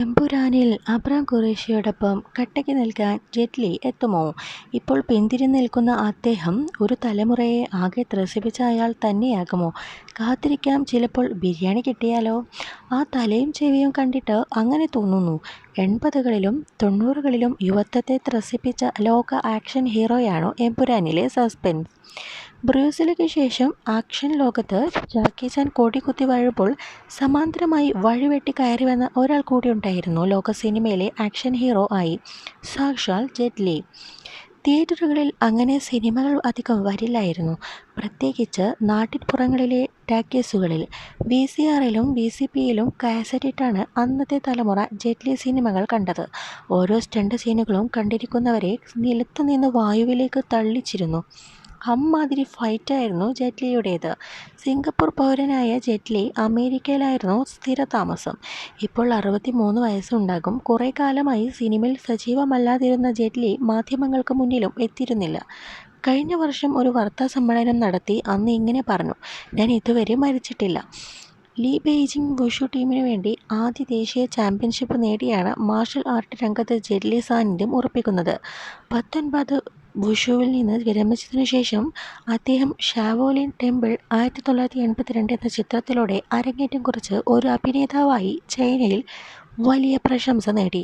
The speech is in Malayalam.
എമ്പുരാനിൽ അബ്രാം ഖുറേഷിയോടൊപ്പം കട്ടയ്ക്ക് നിൽക്കാൻ ജെറ്റ്ലി എത്തുമോ? ഇപ്പോൾ പിന്തിരിഞ്ഞ് നിൽക്കുന്ന അദ്ദേഹം ഒരു തലമുറയെ ആകെ ത്രസിപ്പിച്ച അയാൾ തന്നെയാകുമോ? കാത്തിരിക്കാം ചിലപ്പോൾ ബിരിയാണി കിട്ടിയാലോ? ആ തലയും ചെവിയും കണ്ടിട്ട് അങ്ങനെ തോന്നുന്നു. എൺപതുകളിലും തൊണ്ണൂറുകളിലും യുവത്വത്തെ ത്രസിപ്പിച്ച ലോക ആക്ഷൻ ഹീറോയാണ് എംപുരാനിലെ സസ്പെൻസ്. ബ്രൂസ്ലിക്ക് ശേഷം ആക്ഷൻ ലോകത്ത് ജാക്കി ചാൻ കൊടികുത്തി വാഴുമ്പോൾ സമാന്തരമായി വഴിവെട്ടി കയറിവന്ന ഒരാൾ കൂടി ഉണ്ടായിരുന്നു ലോക സിനിമയിലെ ആക്ഷൻ ഹീറോ ആയി. സാക്ഷാൽ ജെറ്റ്ലി. തിയേറ്ററുകളിൽ അങ്ങനെ സിനിമകൾ അധികം വരില്ലായിരുന്നു. പ്രത്യേകിച്ച് നാട്ടിൻപുറങ്ങളിലെ ടാക്കീസുകളിൽ. വിസിആറിലും വിസിപിയിലും കാസറ്റിട്ടാണ് അന്നത്തെ തലമുറ ജെറ്റ്ലി സിനിമകൾ കണ്ടത്. ഓരോ സ്റ്റണ്ട് സീനുകളും കണ്ടിരിക്കുന്നവരെ നിലത്തുനിന്ന് വായുവിലേക്ക് തള്ളിച്ചിരുന്നു. അമ്മാതിരി ഫൈറ്റായിരുന്നു ജെറ്റ്ലിയുടേത്. സിംഗപ്പൂർ പൗരനായ ജെറ്റ്ലി അമേരിക്കയിലായിരുന്നു സ്ഥിരതാമസം. ഇപ്പോൾ അറുപത്തി മൂന്ന് വയസ്സുണ്ടാകും. കുറേ കാലമായി സിനിമയിൽ സജീവമല്ലാതിരുന്ന ജെറ്റ്ലി മാധ്യമങ്ങൾക്ക് മുന്നിലും എത്തിയിരുന്നില്ല. കഴിഞ്ഞ വർഷം ഒരു വാർത്താ സമ്മേളനം നടത്തി അന്ന് ഇങ്ങനെ പറഞ്ഞു. ഞാൻ ഇതുവരെ മരിച്ചിട്ടില്ല. ലീ ബെയ്ജിംഗ് വുഷു ടീമിനുവേണ്ടി ആദ്യ ദേശീയ ചാമ്പ്യൻഷിപ്പ് നേടിയാണ് മാർഷൽ ആർട്ട് രംഗത്ത് ജെറ്റ്ലി സാന്നിധ്യം ഉറപ്പിക്കുന്നത്. പത്തൊൻപത് വുഷുവിൽ നിന്ന് വിരമിച്ചതിനു ശേഷം അദ്ദേഹം ഷാവോലിൻ ടെമ്പിൾ ആയിരത്തി തൊള്ളായിരത്തി എൺപത്തിരണ്ട് എന്ന ചിത്രത്തിലൂടെ അരങ്ങേറ്റം കുറിച്ച് ഒരു അഭിനേതാവായി ചൈനയിൽ വലിയ പ്രശംസ നേടി.